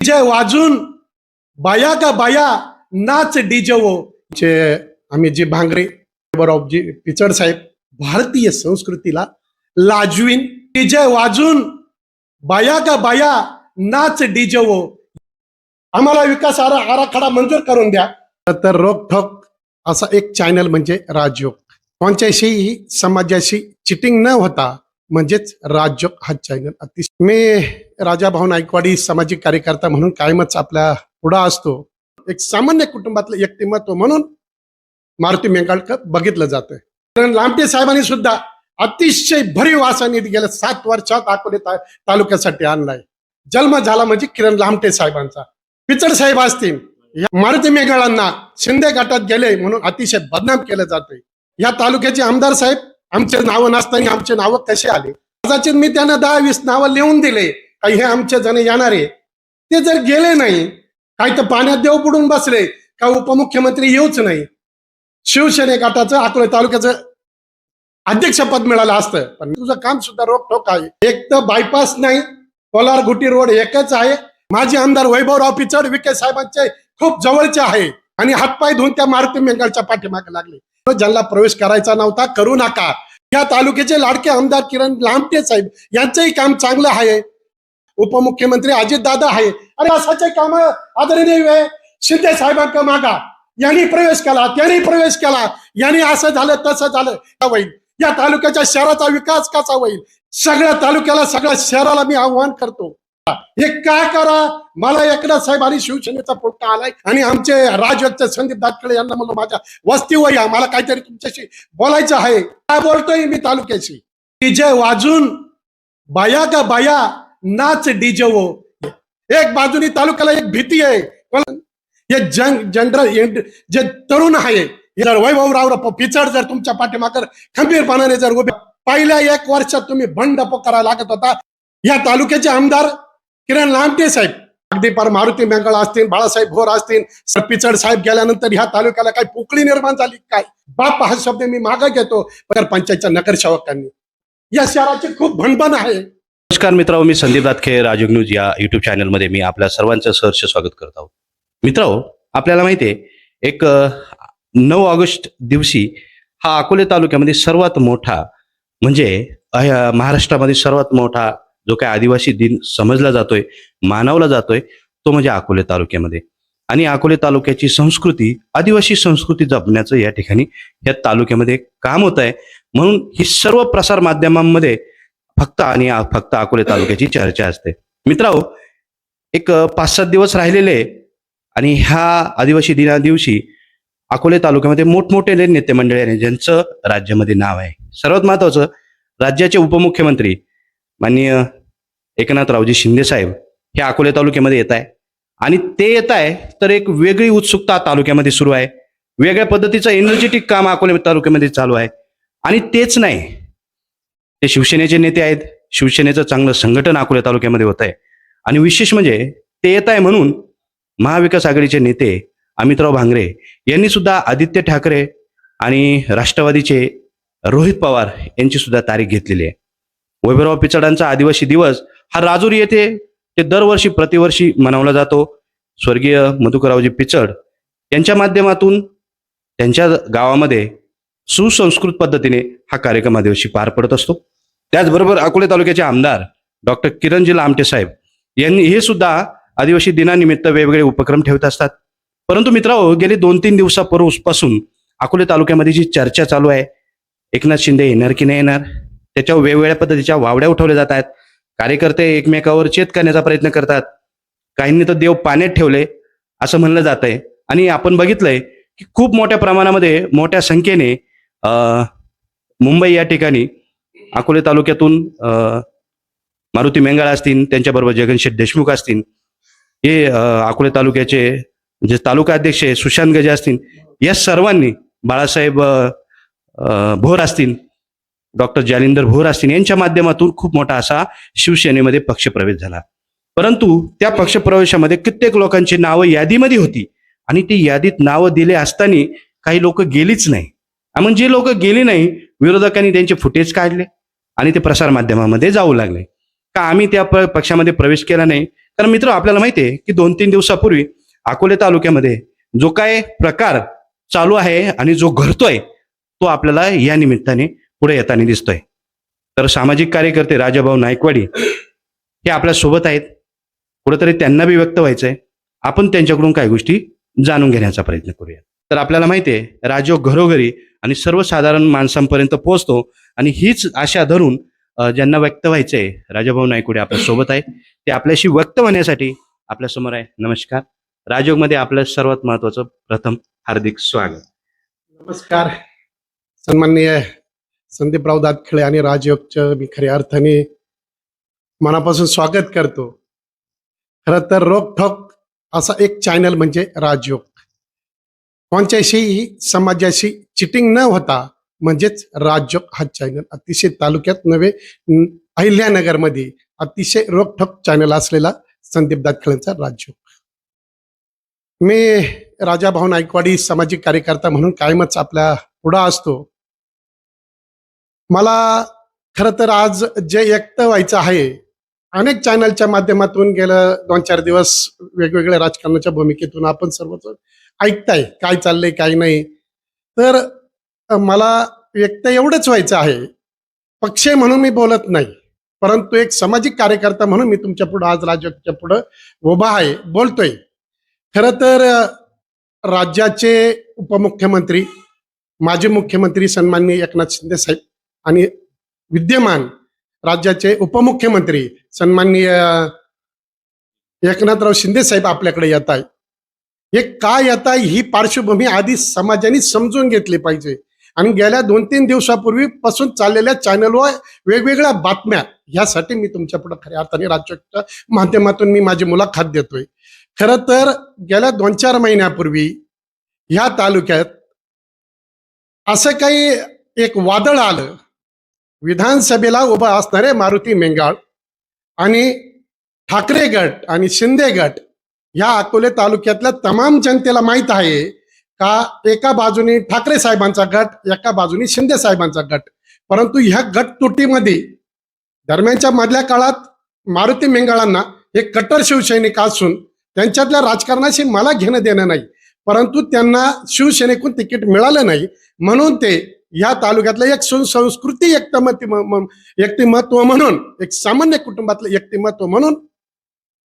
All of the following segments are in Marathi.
विजय वाजून बाया का बाया नाच डीजवो जे आम्ही जी भांगरे बरोबर जी पिचड साहेब भारतीय संस्कृतीला लाजवीन. विजय वाजून बाया का बाया नाच डीजवो आम्हाला विकास आरा आराखडा मंजूर करून द्या. तर रोखोक असा एक चॅनल म्हणजे राजयोग. कोणत्याशी समाजाशी चिटिंग न होता म्हणजेच राज्य हा चॅनल अतिशय मी राजाभाऊ नायकवाडी सामाजिक कार्यकर्ता म्हणून कायमच आपल्या पुढा असतो. एक सामान्य कुटुंबातलं व्यक्तिमत्व म्हणून मारुती मेंगाळकर बघितलं जातं कारण लांबटे साहेबांनी सुद्धा अतिशय भरीव असा निधी गेल्या सात वर्षात अकोले ता- तालुक्यासाठी आणलाय. जन्म झाला म्हणजे किरण लांबटे साहेबांचा. पिचड साहेब असतील. या मारुती मेघाळांना शिंदे गटात गेले म्हणून अतिशय बदनाम केलं जातंय. या तालुक्याचे आमदार साहेब आमचे नावं नसताना आमचे नावं कसे आले? कदाचित मी त्यांना दहा वीस नावं लिहून दिले. काही हे आमचे जण येणारे ते जर गेले नाही काही तर पाण्यात देव बुडून बसले का उपमुख्यमंत्री येऊच नाही. शिवसेने गटाचं अकोले तालुक्याचं अध्यक्षपद मिळालं असतं. पण तुझं काम सुद्धा रोखोक आहे. एक तर बायपास नाही. कोलार गुटी रोड एकच आहे. माजी आमदार वैभवराव पिचड विखे साहेबांचे खूप जवळचे आहे. आणि हातपाय धुवून त्या मारुती मेंगालच्या पाठीमागे लागले. ज्यांना प्रवेश करायचा नव्हता करू नका. या तालुक्याचे लाडके आमदार किरण लांबटे साहेब यांचंही काम चांगलं आहे. उपमुख्यमंत्री अजित दादा आहे. अरे असाचे काम आदरणीय शिंदे साहेबांका मागा. यांनी प्रवेश केला त्यांनी प्रवेश केला. यांनी असं झालं तसं झालं. का होईल? या तालुक्याच्या शहराचा विकास कसा होईल? सगळ्या तालुक्याला सगळ्या शहराला मी आव्हान करतो. हे. काय करा? मला एकनाथ साहेब आणि शिवसेनेचा पुरता आलाय आणि आमचे राजवक्ते संदीप दाटकळे यांना म्हणलं माझ्या वस्तीवर या. मला काहीतरी तुमच्याशी बोलायचं आहे. काय बोलतोय मी तालुक्याशी? डीजे वाजून बाया का बाया नाच डीजेवो एक बाजूनी तालुक्याला एक भीती आहे. हे जंग जनरल जे तरुण आहे जर वैभवराव पिचड जर तुमच्या पाठीमागर खंबीरपणाने जर उभे पहिल्या एक वर्षात तुम्ही बंड पोकारा लागत होता. या तालुक्याचे आमदार किरण लांबटे साहेब. अगदी फार मारुती मेंगळ असतील बाळासाहेब भोर असतील सर पिचड साहेब गेल्यानंतर ह्या तालुक्याला काही पोकळी निर्माण झाली काय? बाप हा शब्द मी मागा घेतो पंचायतच्या नगरसेवकांनी या शहराची खूप भणभण आहे. नमस्कार मित्रांनो मी संदीप दातखे राजू न्यूज या युट्यूब चॅनलमध्ये मी आपल्या सर्वांचं सहर्ष स्वागत करत आहोत. मित्रांनो आपल्याला माहिती आहे एक नऊ ऑगस्ट दिवशी हा अकोले तालुक्यामध्ये सर्वात मोठा म्हणजे महाराष्ट्रामध्ये सर्वात मोठा जो काही आदिवासी दिन समजला जातोय मानवला जातोय तो म्हणजे अकोले तालुक्यामध्ये. आणि अकोले तालुक्याची संस्कृती आदिवासी संस्कृती जपण्याचं या ठिकाणी या तालुक्यामध्ये काम होत आहे. म्हणून ही सर्व प्रसार माध्यमांमध्ये फक्त आणि फक्त अकोले तालुक्याची चर्चा असते. मित्रांनो एक पाच सात दिवस राहिलेले आहे आणि ह्या आदिवासी दिना दिवशी अकोले तालुक्यामध्ये मोठमोठे नेते मंडळी आहे ज्यांचं राज्यामध्ये नाव आहे. सर्वात महत्वाचं राज्याचे उपमुख्यमंत्री माननीय एकनाथरावजी शिंदे साहेब हे अकोले तालुक्यामध्ये येत आहे. आणि ते येत आहे तर एक वेगळी उत्सुकता तालुक्यामध्ये सुरू आहे. वेगळ्या पद्धतीचं एनर्जेटिक काम अकोले तालुक्यामध्ये चालू आहे. आणि तेच नाही ते शिवसेनेचे नेते आहेत. शिवसेनेचं चांगलं संघटन अकोले तालुक्यामध्ये होत आहे. आणि विशेष म्हणजे ते येत आहे म्हणून महाविकास आघाडीचे नेते अमितराव भांगरे यांनी सुद्धा आदित्य ठाकरे आणि राष्ट्रवादीचे रोहित पवार यांची सुद्धा तारीख घेतलेली आहे. वैभवराव पिचडांचा आदिवासी दिवस हा राजूर येथे ते दरवर्षी प्रतिवर्षी मनवला जातो. स्वर्गीय मधुकरावजी पिचड यांच्या माध्यमातून त्यांच्या गावामध्ये सुसंस्कृत पद्धतीने हा कार्यक्रम आदिवासी पार पडत असतो. त्याचबरोबर अकोले तालुक्याचे आमदार डॉक्टर किरणजी लामटे साहेब यांनी हे सुद्धा आदिवासी दिनानिमित्त वेगवेगळे उपक्रम ठेवत असतात. परंतु मित्रांनो गेले दोन तीन दिवसापूर्वीपासून अकोले तालुक्यामध्ये जी चर्चा चालू आहे एकनाथ शिंदे येणार की नाही येणार? त्याच्यावर वेगवेगळ्या पद्धतीच्या वावड्या उठवल्या जात आहेत. कार्यकर्ते एकमेकावर चेत करण्याचा प्रयत्न करतात. काहींनी तर देव पाण्यात ठेवले असं म्हणलं जात आहे आणि आपण बघितलंय की खूप मोठ्या प्रमाणामध्ये मोठ्या संख्येने मुंबई या ठिकाणी अकोले तालुक्यातून मारुती मेंगाळ असतील त्यांच्याबरोबर जगनशेठ देशमुख असतील हे अकोले तालुक्याचे जे तालुका अध्यक्ष आहे, सुशांत गजे असतील या सर्वांनी बाळासाहेब भोर असतील डॉक्टर जालिंदर भोर असतील यांच्या माध्यमातून खूप मोठा असा शिवसेनेमध्ये पक्षप्रवेश झाला. परंतु त्या पक्षप्रवेशामध्ये कित्येक लोकांची नावं यादीमध्ये होती आणि ती यादीत नावं दिले असताना काही लोक गेलीच नाही. आणि मग जे लोक गेली नाही विरोधकांनी त्यांचे फुटेज काढले आणि ते प्रसार माध्यमामध्ये जाऊ लागले. का आम्ही त्या पक्षामध्ये प्रवेश केला नाही? तर मित्र आपल्याला माहिती आहे की दोन तीन दिवसापूर्वी अकोले तालुक्यामध्ये जो काय प्रकार चालू आहे आणि जो घडतोय तो आपल्याला या निमित्ताने पुढे येताना दिसतोय. तर सामाजिक कार्यकर्ते राजाभाऊ नायकवाडी हे आपल्यासोबत आहेत. कुठेतरी त्यांना बी व्यक्त व्हायचंय. आपण त्यांच्याकडून काही गोष्टी जाणून घेण्याचा प्रयत्न करूया तर आपल्याला माहिती आहे राजयोग घरोघरी आणि सर्वसाधारण माणसांपर्यंत पोहोचतो आणि हीच आशा धरून ज्यांना व्यक्त व्हायचंय राजाभाऊ नायकुडे आपल्यासोबत आहे ते आपल्याशी व्यक्त होण्यासाठी आपल्यासमोर आहे. नमस्कार. राजयोगमध्ये आपलं सर्वात महत्वाचं प्रथम हार्दिक स्वागत. नमस्कार. सन्माननीय संदीपराव दातखिळे आणि राजयोगचं मी खऱ्या अर्थाने मनापासून स्वागत करतो. खर तर रोखोक असा एक चॅनल म्हणजे राजयोग. कोणत्याशी समाजाशी चिटिंग न होता म्हणजेच राजयोग हा चॅनल अतिशय तालुक्यात नव्हे अहिल्यानगरमध्ये अतिशय रोखोक चॅनल असलेला संदीप दातखिळेंचा राजयोग. मी राजा भाऊ नायकवाडी सामाजिक कार्यकर्ता म्हणून कायमच आपल्या पुढा असतो. मला खरं तर आज जे व्यक्त व्हायचं आहे अनेक चॅनलच्या माध्यमातून गेलं दोन चार दिवस वेगवेगळ्या राजकारणाच्या भूमिकेतून आपण सर्वच ऐकताय काय चाललंय काय नाही. तर मला व्यक्त एवढंच व्हायचं आहे पक्ष म्हणून मी बोलत नाही परंतु एक सामाजिक कार्यकर्ता म्हणून मी तुमच्या पुढं आज राज्याच्या पुढं उभा आहे बोलतोय. खरं तर राज्याचे उपमुख्यमंत्री माजी मुख्यमंत्री सन्माननीय एकनाथ शिंदे साहेब आणि विद्यमान राज्याचे उपमुख्यमंत्री सन्माननीय एकनाथराव शिंदे साहेब आपल्याकडे येत आहे हे का येत आहे? ही पार्श्वभूमी आधी समाजाने समजून घेतली पाहिजे. आणि गेल्या दोन तीन दिवसापूर्वी पासून चाललेल्या चॅनलवर वेगवेगळ्या बातम्या. ह्यासाठी मी तुमच्यापुढे खऱ्या अर्थाने राज्याच्या माध्यमातून मी माझी मुलाखत देतोय. खरं तर गेल्या दोन चार महिन्यापूर्वी ह्या तालुक्यात असं काही एक वादळ आलं. विधानसभेला उभं असणारे मारुती मेंगाळ आणि ठाकरे गट आणि शिंदे गट ह्या अकोले तालुक्यातल्या तमाम जनतेला माहीत आहे का एका बाजूने ठाकरे साहेबांचा गट एका बाजूने शिंदे साहेबांचा गट. परंतु ह्या गट तुटीमध्ये दरम्यानच्या मधल्या काळात मारुती मेंगाळांना हे कट्टर शिवसैनिक असून त्यांच्यातल्या राजकारणाशी मला घेणं देणं नाही. परंतु त्यांना शिवसेनेकून तिकीट मिळालं नाही. म्हणून ते या तालुक्यातलं एक संस्कृती व्यक्तिमत्व व्यक्तिमत्व म्हणून एक सामान्य कुटुंबातलं व्यक्तिमत्व म्हणून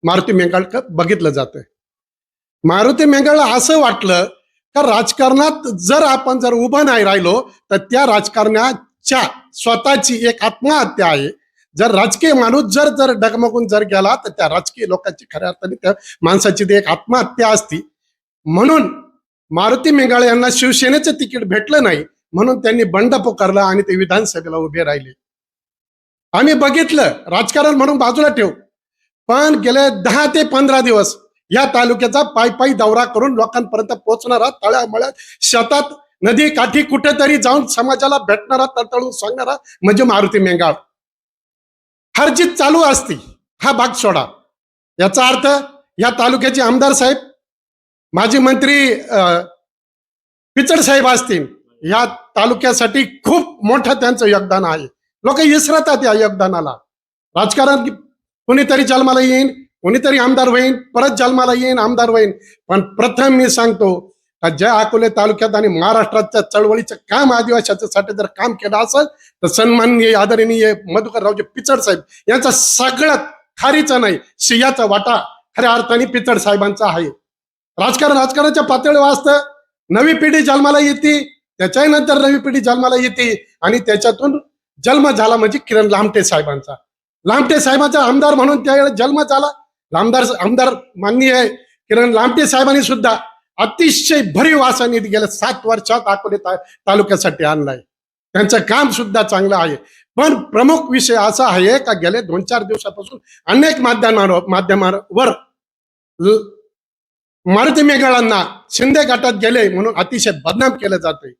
मारुती मेंगाळकर बघितलं जात मारुती मेंगाळला असं वाटलं का राजकारणात जर आपण जर उभं नाही राहिलो तर त्या राजकारणाच्या स्वतःची एक आत्महत्या आहे. जर राजकीय माणूस जर जर डगमगून जर गेला तर त्या राजकीय लोकांची खऱ्या अर्थाने त्या माणसाची ती एक आत्महत्या असती. म्हणून मारुती मेघाळे यांना शिवसेनेचं तिकीट भेटलं नाही म्हणून त्यांनी बंड पुकारला आणि ते विधानसभेला उभे राहिले. आम्ही बघितलं राजकारण म्हणून बाजूला ठेव. पण गेले दहा ते पंधरा दिवस या तालुक्याचा पायी पायी दौरा करून लोकांपर्यंत पोहोचणारा तळ्यामळ्यात शेतात नदी काठी कुठेतरी जाऊन समाजाला भेटणारा तळतळून सांगणारा म्हणजे मारुती मेंगाळ. हरजीत चालू असती हा भाग सोडा. याचा अर्थ या तालुक्याचे आमदार साहेब माजी मंत्री अं, पिचड साहेब असतील या तालुक्यासाठी खूप मोठं त्यांचं योगदान आहे. लोक विसरतात या योगदानाला. राजकारण कुणीतरी जन्माला येईन कुणीतरी आमदार होईन परत जन्माला येईन आमदार होईन. पण प्रथम मी सांगतो का ज्या अकोले तालुक्यात आणि महाराष्ट्राच्या चळवळीचं काम आदिवासीसाठी जर काम केलं असेल तर सन्माननीय आदरणीय मधुकररावजी पिचड साहेब यांचा सगळ्यात खारीचा नाही शियाचा वाटा खऱ्या अर्थाने पिचड साहेबांचा आहे. राजकारण राजकारणाच्या पातळीवर असतं नवी पिढी जन्माला येते त्याच्यानंतर नवी पिढी जन्माला येते आणि त्याच्यातून जन्म झाला म्हणजे किरण लामटे साहेबांचा. लामटे साहेबांचा आमदार म्हणून त्यावेळेस जन्म झाला. आमदार आमदार माननीय किरण लामटे साहेबांनी सुद्धा अतिशय भरीव असा निधी गेल्या सात वर्षात अकोले ता- तालुक्यासाठी आणलाय. त्यांचं काम सुद्धा चांगलं आहे. पण प्रमुख विषय असा आहे का गेले दोन चार दिवसापासून अनेक माध्यमांवर माध्यमांवर मारुती मेघाळांना शिंदे गटात गेले म्हणून अतिशय बदनाम केलं जातंय.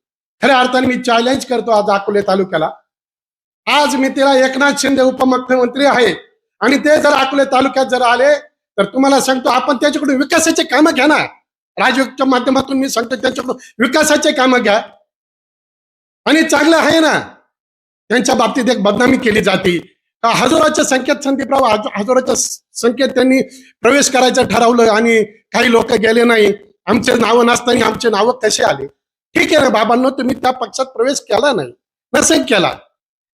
खऱ्या अर्थाने मी चॅलेंज करतो आज अकोले तालुक्याला. आज मी तिला एकनाथ शिंदे उपमुख्यमंत्री आहे. आणि ते जर अकोले तालुक्यात जर आले तर तुम्हाला सांगतो आपण त्याच्याकडून विकासाचे कामं घ्या ना. राजयोगच्या माध्यमातून मी सांगतो त्यांच्याकडून विकासाचे कामं घ्या. आणि चांगलं आहे ना. त्यांच्या बाबतीत एक बदनामी केली जाते. का हजाराच्या संख्येत संदीपराव हज- हजाराच्या संख्येत त्यांनी प्रवेश करायचं ठरवलं आणि काही लोक गेले नाही. आमचे नावं नसताना आमचे नावं कसे आले? ठीक आहे ना बाबांनो तुम्ही त्या पक्षात प्रवेश केला नाही. नसेल केला.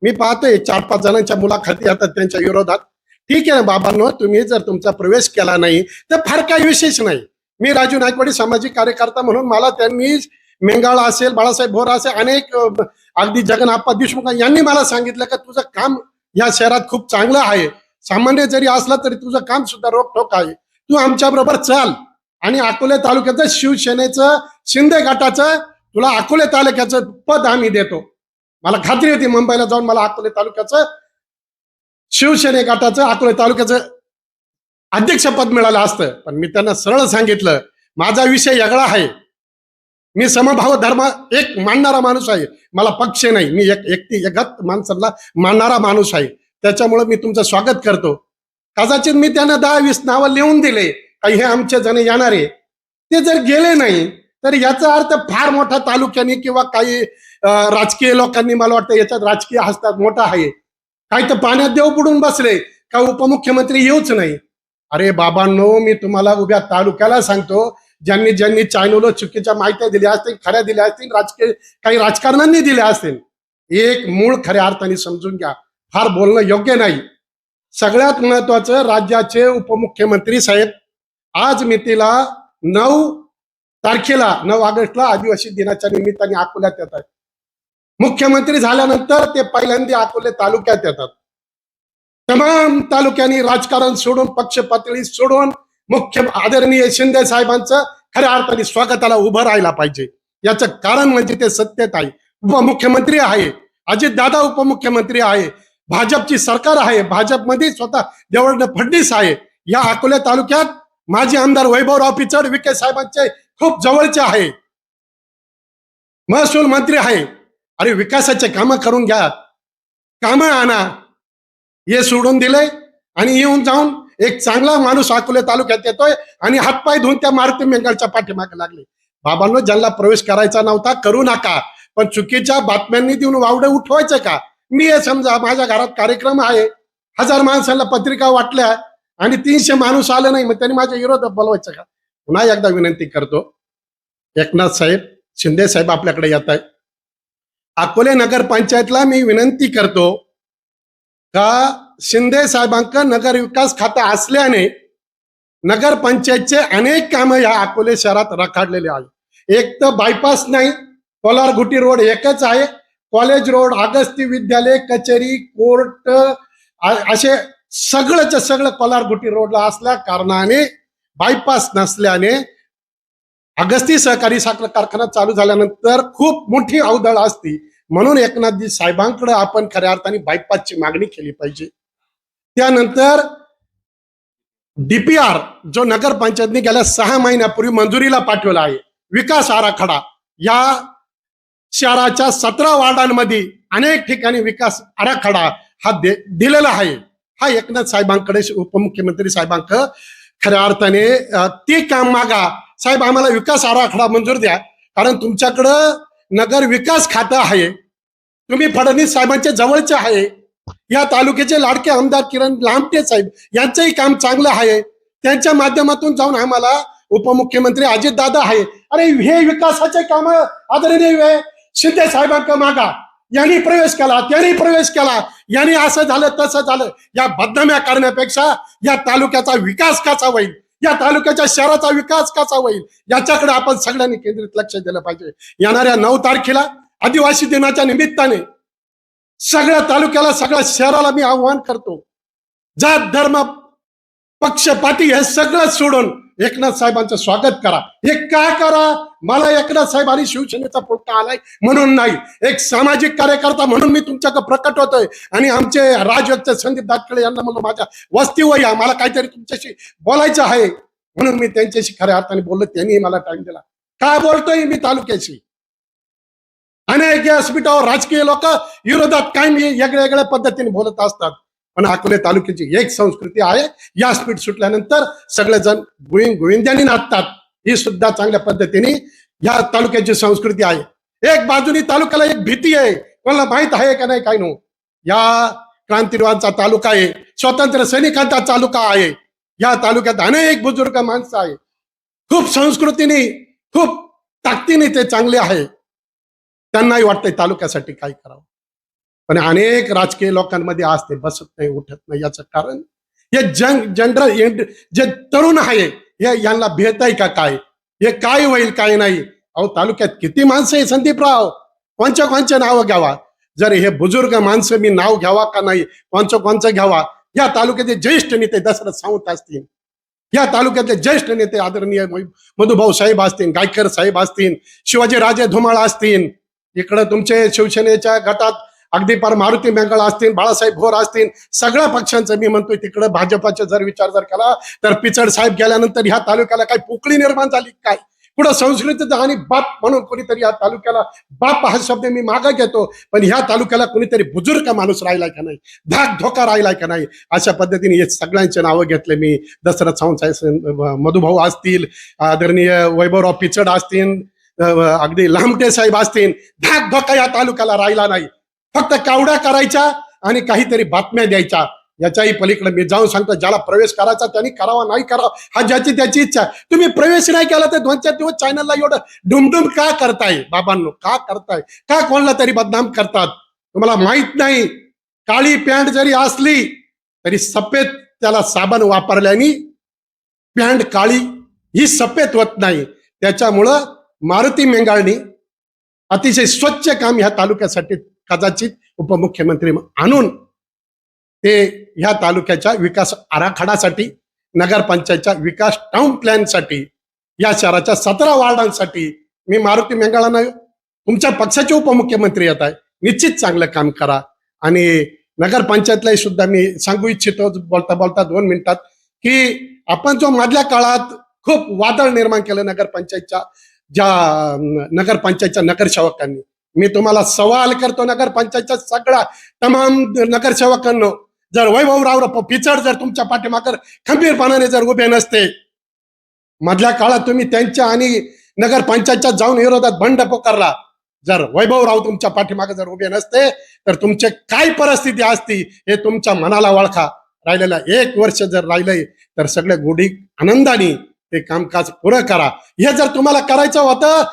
मी पाहतोय चार पाच जणांच्या मुलाखती येतात त्यांच्या विरोधात. ठीक आहे ना बाबांनो तुम्ही जर तुमचा प्रवेश केला नाही तर फार काही विशेष नाही. मी राजू नायकवाडी सामाजिक कार्यकर्ता म्हणून मला त्यांनी मेंगाळा असेल बाळासाहेब भोरा असेल अनेक अगदी जगन्नाप्पा देशमुख यांनी मला सांगितलं का तुझं काम या शहरात खूप चांगलं आहे. सामान्य जरी असला तरी तुझं काम सुद्धा रोखोक आहे. तू आमच्या बरोबर चाल. आणि अकोले तालुक्याचं शिवसेनेचं शिंदे गटाचं तुला अकोले तालुक्याचं पद आम्ही देतो. मला खात्री होती मुंबईला जाऊन मला अकोले तालुक्याचं शिवसेने गटाचं अकोले तालुक्याचं अध्यक्षपद मिळालं असतं. पण मी त्यांना सरळ सांगितलं माझा विषय वेगळा आहे. मी समभाव धर्म एक मानणारा माणूस आहे. मला पक्ष नाही. मी एक एकटी एकत माणसाला मानणारा माणूस आहे. त्याच्यामुळे मी तुमचं स्वागत करतो. कदाचित मी त्यांना दहा वीस नावं लिहून दिले. काही हे आमचे जण येणारे. ते जर गेले नाही तर याचा अर्थ फार मोठा तालुक्याने किंवा काही राजकीय लोकांनी मला वाटतं याच्यात राजकीय हस्तात मोठा आहे. काही तर पाण्यात देव बुडून बसले का उपमुख्यमंत्री येऊच नाही. अरे बाबांनो मी तुम्हाला उभ्या तालुक्याला सांगतो ज्यांनी ज्यांनी चायनोला चुकीच्या माहित्या दिल्या असतील खऱ्या दिल्या असतील राजकीय काही राजकारण्यांनी दिल्या असतील एक मूळ खऱ्या अर्थाने समजून घ्या. फार बोलणं योग्य नाही. सगळ्यात महत्वाचं राज्याचे उपमुख्यमंत्री साहेब आज मितीला नऊ तारखेला नऊ ऑगस्टला आदिवासी दिनाच्या निमित्ताने अकोल्यात येतात. मुख्यमंत्री झाल्यानंतर ते पहिल्यांदा अकोले तालुक्यात येतात. तमाम तालुक्यांनी राजकारण सोडून पक्ष पातळी सोडून मुख्य आदरणीय शिंदे साहेबांचं खऱ्या अर्थाने स्वागताला उभं राहायला पाहिजे. याचं कारण म्हणजे ते सत्यत आहे. उपमुख्यमंत्री आहे. अजित दादा उपमुख्यमंत्री आहे. भाजपची सरकार आहे. भाजपमध्ये स्वतः देवेंद्र फडणवीस आहे. या अकोले तालुक्यात माजी आमदार वैभवराव पिचड विखे साहेबांचे खूप जवळचे आहे. महसूल मंत्री आहे. अरे विकासाचे कामं करून घ्या. कामं आणा. हे सोडून दिले आणि येऊन जाऊन एक चांगला माणूस अकोले तालुक्यात येतोय आणि हातपाय धुवून त्या मारुती मेंगलच्या पाठीमागे लागले. बाबांनो ज्यांना प्रवेश करायचा नव्हता करू नका. पण चुकीच्या बातम्यांनी देऊन वावडे उठवायचे का? मी हे समजा माझ्या घरात कार्यक्रम आहे. हजार माणसांना पत्रिका वाटल्या आणि तीनशे माणूस आले नाही मग त्यांनी माझ्या विरोधात बोलवायचं का? पुन्हा एकदा विनंती करतो एकनाथ साहेब शिंदे साहेब आपल्याकडे येत आहे अकोले नगरपंचायतला मी विनंती करतो का शिंदे साहेबांक नगर विकास खातं असल्याने नगरपंचायतचे अनेक कामं या अकोले शहरात रखाडलेले आहे एक तर बायपास नाही कोलारघुटी रोड एकच आहे कॉलेज रोड अगस्ती विद्यालय कचेरी कोर्ट असे सगळंच सगळं कोलारघुटी रोडला असल्या कारणाने बायपास नसल्याने अगस्ती सहकारी साखर कारखाना चालू झाल्यानंतर खूप मोठी अवदळ असती. म्हणून एकनाथजी साहेबांकडे आपण खऱ्या अर्थाने बायपासची मागणी केली पाहिजे. त्यानंतर डीपीआर जो नगरपंचायतने गेल्या सहा महिन्यापूर्वी मंजुरीला पाठवला आहे विकास आराखडा या शहराच्या सतरा वार्डांमध्ये अनेक ठिकाणी विकास आराखडा हा दिलेला आहे. हा एकनाथ साहेबांकडे उपमुख्यमंत्री साहेबांकडे खऱ्या अर्थाने ते काम मागा. साहेब आम्हाला विकास आराखडा मंजूर द्या. कारण तुमच्याकडं नगर विकास खातं आहे. तुम्ही फडणवीस साहेबांच्या जवळचे आहे. या तालुक्याचे लाडके आमदार किरण लांबटे साहेब यांचंही काम चांगलं आहे. त्यांच्या माध्यमातून जाऊन आम्हाला उपमुख्यमंत्री अजित दादा आहे. अरे हे विकासाचे काम आदरणीय शिंदे साहेबांका मागा. यांनी प्रवेश केला त्यांनी प्रवेश केला. यांनी असं झालं तसं झालं. या बदनाम्या करण्यापेक्षा या तालुक्याचा विकास कसा होईल? या तालुक्याच्या शहराचा विकास कसा होईल? याच्याकडे आपण सगळ्यांनी केंद्रित लक्ष दिलं पाहिजे. येणाऱ्या नऊ तारखेला आदिवासी दिनाच्या निमित्ताने सगळ्या तालुक्याला सगळ्या शहराला मी आव्हान करतो. जात धर्म पक्षपाती हे सगळं सोडून एकनाथ साहेबांचं स्वागत करा. हे का करा? मला एकनाथ साहेब आणि शिवसेनेचा पोट्टा आलाय म्हणून नाही. एक सामाजिक कार्यकर्ता म्हणून मी तुमच्याकडे प्रकट होतोय. आणि आमचे राजयोगचे संदीप दाटकडे यांना म्हणलं माझ्या वस्तीवर या. मला काहीतरी तुमच्याशी बोलायचं आहे. म्हणून मी त्यांच्याशी खऱ्या अर्थाने बोललो. त्यांनी मला टाइम दिला. काय बोलतोय मी तालुक्याशी? अनेक व्यासपीठावर राजकीय लोक विरोधात काय मी वेगळ्या वेगळ्या पद्धतीने बोलत असतात. पण अकोले तालुक्याची एक संस्कृती आहे. या स्पीड सुटल्यानंतर सगळेजण गोविंद गोविंद्यांनी नाचतात. ही सुद्धा चांगल्या पद्धतीने या तालुक्याची संस्कृती आहे. एक बाजूनी तालुक्याला एक भीती आहे. कोणाला माहीत आहे का नाही काय नो या क्रांतीवानचा तालुका आहे. स्वतंत्र सैनिकांचा तालुका आहे. या तालुक्यात अनेक बुजुर्ग माणसं आहे. खूप संस्कृतीने खूप ताकदीने ते चांगले आहे. त्यांनाही वाटतंय तालुक्यासाठी काय करावं. पण अनेक राजकीय लोकांमध्ये आज ते बसत नाही उठत नाही. याचं कारण हे जंग जनरल जे तरुण आहे हे यांना भेट आहे का काय? हे काय होईल काय नाही? अहो तालुक्यात किती माणसं आहे संदीपराव? कोणच्या कोणच्या नावं घ्यावा? जर हे बुजुर्ग माणसं मी नाव घ्यावा का नाही? कोणचं कोणचं घ्यावा? या तालुक्याचे ज्येष्ठ नेते दशरथ सावंत असतील. या तालुक्यातले ज्येष्ठ नेते आदरणीय मधुभाऊ साहेब असतील गायकर साहेब असतील शिवाजी राजे धुमाळ असतील. इकडं तुमचे शिवसेनेच्या गटात अगदी पार मारुती मेंगळ असतील बाळासाहेब भोर असतील सगळ्या पक्षांचं मी म्हणतोय तिकडं भाजपाचा जर विचार जर केला तर पिचड साहेब गेल्यानंतर ह्या तालुक्याला काही पोकळी निर्माण झाली काय? पुढं संस्कृतीचा आणि बाप म्हणून कोणीतरी या तालुक्याला बाप हा शब्द मी मागा घेतो पण ह्या तालुक्याला कोणीतरी बुजुर्ग माणूस राहिला का नाही? धाक धोका राहिला का नाही? अशा पद्धतीने हे सगळ्यांचे नावं घेतले मी. दशरथ सावंत साहेब मधुभाऊ असतील आदरणीय वैभवराव पिचड असतील अगदी लांबटे साहेब असतील धाक धोका या तालुक्याला राहिला नाही. फक्त कावड्या करायच्या आणि काहीतरी बातम्या द्यायच्या. याच्याही पलीकडे मी जाऊन सांगतो ज्याला प्रवेश करायचा त्यांनी करावा नाही करावा हा ज्याची त्याची इच्छा आहे. तुम्ही प्रवेश नाही केला तर दोन चार दिवस चॅनलला एवढं डुमडुम का करताय? बाबांनो का करताय? का कोणाला तरी बदनाम करतात? तुम्हाला माहीत नाही. काळी पॅन्ट जरी असली तरी सफेद त्याला साबण वापरल्याने पॅन्ट काळी ही सफेद होत नाही. त्याच्यामुळं मारुती मेंगाळनी अतिशय स्वच्छ काम ह्या तालुक्यासाठी कदाचित उपमुख्यमंत्री आणून ते ह्या तालुक्याच्या विकास आराखडासाठी नगरपंचायतच्या विकास टाउन प्लॅनसाठी या शहराच्या सतरा वार्डांसाठी मी मारुती मेंगाळांना तुमच्या पक्षाचे उपमुख्यमंत्री येत आहे. निश्चित चांगलं काम करा. आणि नगरपंचायतलाही सुद्धा मी सांगू इच्छितो बोलता बोलता दोन मिनिटात की आपण जो मधल्या काळात खूप वादळ निर्माण केलं नगरपंचायतच्या ज्या नगरपंचायतच्या नगरसेवकांनी मी तुम्हाला सवाल करतो नगरपंचायतच्या सगळ्या तमाम नगरसेवकांनो. जर वैभवराव पिचड जर तुमच्या पाठीमागर खंबीरपणाने जर उभे नसते मधल्या काळात तुम्ही त्यांच्या आणि नगरपंचायतच्या जाऊन विरोधात बंड पुकारला. जर वैभवराव तुमच्या पाठीमागे जर उभे नसते तर तुमचे काय परिस्थिती असती हे तुमच्या मनाला वळखा राहिलेला एक वर्ष जर राहिलंय तर सगळे गोडी आनंदाने ते कामकाज पुरं करा. हे जर तुम्हाला करायचं होतं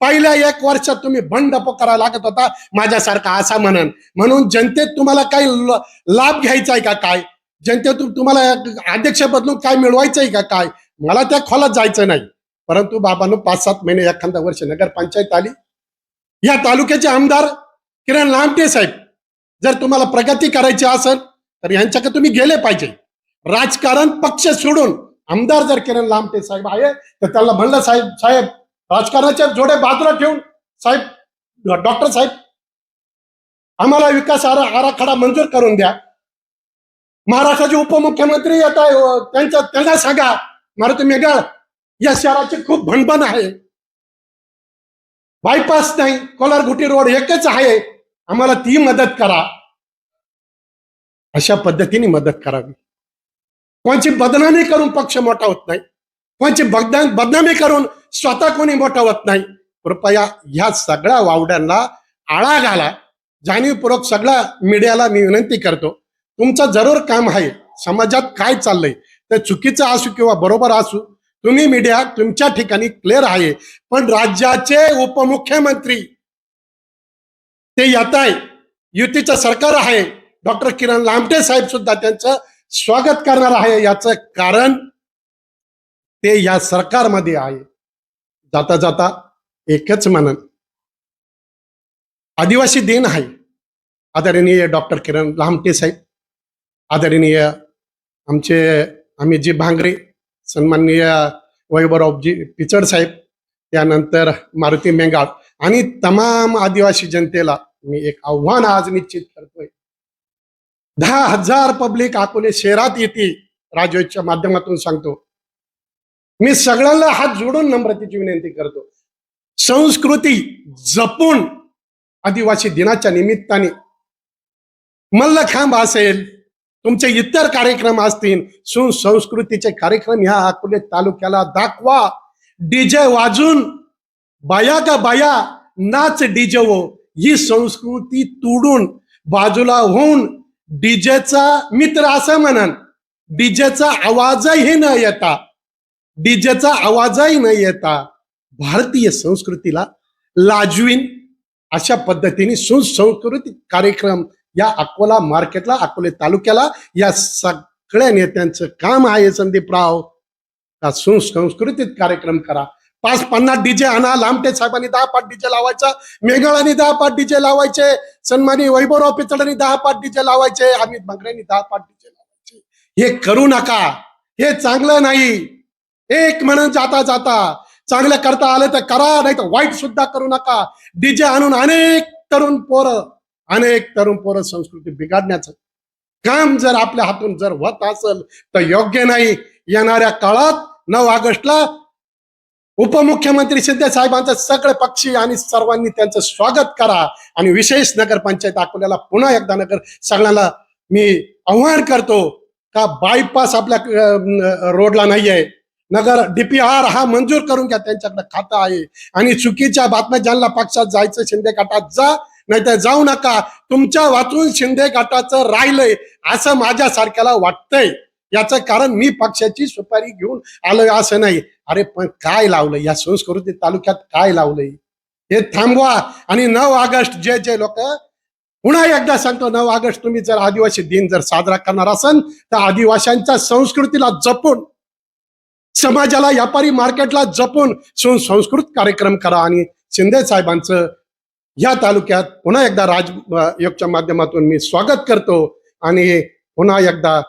पहिल्या एक वर्षात तुम्ही बंड करायला लागत होता. माझ्यासारखा असा म्हणन. म्हणून जनतेत तुम्हाला काही लाभ घ्यायचा आहे का काय? जनतेतून तुम्हाला अध्यक्ष बदलून काय मिळवायचं आहे का काय? मला त्या खोलात जायचं नाही. परंतु बाबांनो पाच सात महिने एखादा वर्ष नगरपंचायत आली. या तालुक्याचे आमदार किरण लामटे साहेब जर तुम्हाला प्रगती करायची असेल तर यांच्याकडे तुम्ही गेले पाहिजे. राजकारण पक्ष सोडून आमदार जर किरण लामटे साहेब आहे तर त्याला म्हणलं साहेब साहेब राजकारणाच्या जोडे बाजूला ठेवून साहेब डॉक्टर साहेब आम्हाला विकास आरा आराखडा मंजूर करून द्या. महाराष्ट्राचे उपमुख्यमंत्री येत आहे त्यांना सांगा मारुती मेघाळ या शहराची खूप भणभण आहे. बायपास नाही कोलारघुटी रोड एकच आहे. आम्हाला ती मदत करा. अशा पद्धतीने मदत करावी. कोणची बदनामी करून पक्ष मोठा होत नाही. कोणची बदनामी करून स्वतः कोणी मोठा होत नाही. कृपया ह्या सगळ्या वावड्यांना आळा घाला. जाणीवपूर्वक सगळ्या मीडियाला मी विनंती करतो तुमचं जरूर काम आहे. समाजात काय चाललंय? ते चुकीचं असू किंवा बरोबर असू तुम्ही मीडिया तुमच्या ठिकाणी क्लिअर आहे. पण राज्याचे उपमुख्यमंत्री ते येत आहे. युतीचं सरकार आहे. डॉक्टर किरण लामटे साहेब सुद्धा त्यांचं स्वागत करणार आहे. याचं कारण ते या सरकारमध्ये आहे. जाता जाता एकच म्हणन आदिवासी दिन आहे. आदरणीय डॉक्टर किरण लामटे साहेब आदरणीय आमचे अमितजी भांगरे सन्माननीय वैभवरावजी पिचड साहेब त्यानंतर मारुती मेंगाळ आणि तमाम आदिवासी जनतेला मी एक आव्हान आज निश्चित करतोय. दहा हजार पब्लिक अकोले शहरात येते राजोच्या माध्यमातून सांगतो. मी सगळ्यांना हात जोडून नम्रतेची विनंती करतो. संस्कृती जपून आदिवासी दिनाच्या निमित्ताने मल्लखांब असेल तुमचे इतर कार्यक्रम असतील सुसंस्कृतीचे कार्यक्रम ह्या अकोले तालुक्याला दाखवा. डीजे वाजून बाया का बाया नाच डीजे वो. ही संस्कृती तोडून बाजूला होऊन डीजेचा मित्र असं म्हणन डीजेचा आवाजही न येता डीजेचा आवाजही न येता भारतीय संस्कृतीला लाजवीन अशा पद्धतीने सुसंस्कृतिक कार्यक्रम या अकोला मार्केटला अकोले तालुक्याला या सगळ्या नेत्यांचं काम आहे संदीपराव. का सुसंस्कृतिक कार्यक्रम करा. पाच पन्नास डीजे आणा लांबटे साहेबांनी दहा पाच डीजे लावायचा मेघाळांनी दहा पाच डीजे लावायचे सन्मानी वैभवराव पिचडांनी दहा पाच डीजे लावायचे अमित भांगरेंनी दहा पाच डीजे लावायचे. हे करू नका. हे चांगलं नाही. एक म्हणून जाता जाता चांगलं करता आलं तर करा नाही तर वाईट सुद्धा करू नका. डीजे आणून अनेक तरुण पोरं अनेक तरुण पोरं संस्कृती बिघडण्याचं काम जर आपल्या हातून जर होत असेल तर योग्य नाही. येणाऱ्या काळात नऊ ऑगस्टला उपमुख्यमंत्री शिंदे साहेबांचं सगळे पक्षी आणि सर्वांनी त्यांचं स्वागत करा आणि विशेष नगरपंचायत अकोल्याला पुन्हा एकदा नगर सगळ्यांना मी आव्हान करतो का बायपास आपल्या रोडला रोडला नाहीये. नगर डीपीआर हा मंजूर करून घ्या त्यांच्याकडे खातं आहे. आणि चुकीच्या बातम्या ज्यांना पक्षात जायचं शिंदे गटात जा नाहीतर जाऊ नका. तुमच्या वाचून शिंदे गटाचं राहिलंय असं माझ्यासारख्याला वाटतंय. याचं कारण मी पक्षाची सुपारी घेऊन आलोय असं नाही. अरे पण काय लावलंय? या संस्कृती तालुक्यात काय लावलंय? हे थांबवा. आणि नऊ ऑगस्ट जे जे लोक पुन्हा एकदा सांगतो नऊ ऑगस्ट तुम्ही जर आदिवासी दिन जर साजरा करणार असाल तर आदिवाशांच्या संस्कृतीला जपून समाजाला व्यापारी मार्केटला जपून संस्कृत कार्यक्रम करा आणि शिंदे साहेबांचं या तालुक्यात पुन्हा एकदा राज योगच्या माध्यमातून मी स्वागत करतो. आणि पुन्हा एकदा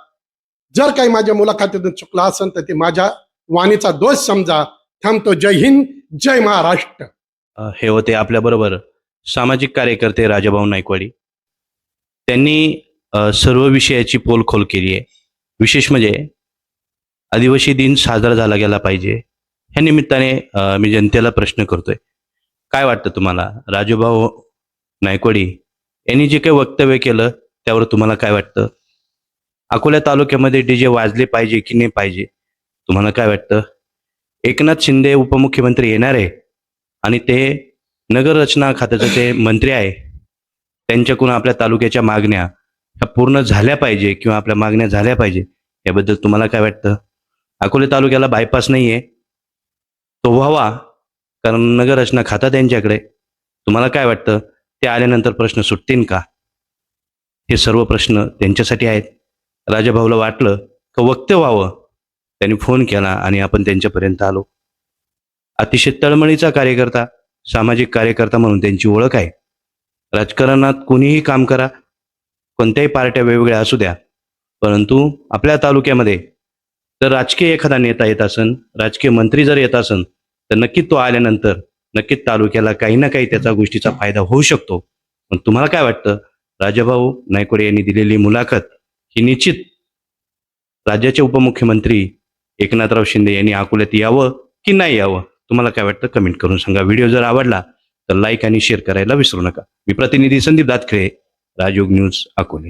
जर काही माझ्या मुलाखतीतून चुकला असेल तर ते माझ्या वाणीचा दोष समजा. थांबतो. जय हिंद. जय महाराष्ट्र. हे होते आपल्याबरोबर सामाजिक कार्यकर्ते राजाभाऊ नायकवाडी त्यांनी सर्व विषयाची पोलखोल केली आहे. विशेष म्हणजे आदिवासी दिन साजरा झाला गेला पाहिजे. ह्या निमित्ताने मी जनतेला प्रश्न करतोय. काय वाटतं तुम्हाला? राजूभाऊ नायकवाडी यांनी जे काही वक्तव्य केलं त्यावर तुम्हाला काय वाटतं? अकोला तालुक्यामध्ये डीजे वाजले पाहिजे की नाही पाहिजे? तुम्हाला काय वाटतं? एकनाथ शिंदे उपमुख्यमंत्री येणार आहे आणि ते नगररचना खात्याचे ते मंत्री आहे. त्यांच्याकडून आपल्या तालुक्याच्या मागण्या ह्या पूर्ण झाल्या पाहिजे किंवा आपल्या मागण्या झाल्या पाहिजे याबद्दल तुम्हाला काय वाटतं? अकोले तालुक्याला बायपास नाही आहे तो व्हावा कारण नगररचना खाता त्यांच्याकडे तुम्हाला काय वाटतं? ते आल्यानंतर प्रश्न सुटतील का? हे सर्व प्रश्न त्यांच्यासाठी आहेत. राजाभाऊला वाटलं का वक्ते व्हावं? त्यांनी फोन केला आणि आपण त्यांच्यापर्यंत आलो. अतिशय तळमळीचा कार्यकर्ता सामाजिक कार्यकर्ता म्हणून त्यांची ओळख आहे. राजकारणात कोणीही काम करा. कोणत्याही पार्ट्या वेगवेगळ्या असू द्या. परंतु आपल्या तालुक्यामध्ये जर राजकीय एखादा नेता येत असन राजकीय मंत्री जर येत असन तर नक्कीच तो आल्यानंतर नक्कीच तालुक्याला काही ना काही त्याचा गोष्टीचा फायदा होऊ शकतो. पण तुम्हाला काय वाटतं? राजाभाऊ नायकोडे यांनी दिलेली मुलाखत ही निश्चित राज्याचे उपमुख्यमंत्री एकनाथराव शिंदे यांनी अकोल्यात यावं की नाही यावं? तुम्हाला काय वाटतं? कमेंट करून सांगा. व्हिडिओ जर आवडला तर लाईक आणि शेअर करायला विसरू नका. मी प्रतिनिधी संदीप दातखळे राजयोग न्यूज अकोले.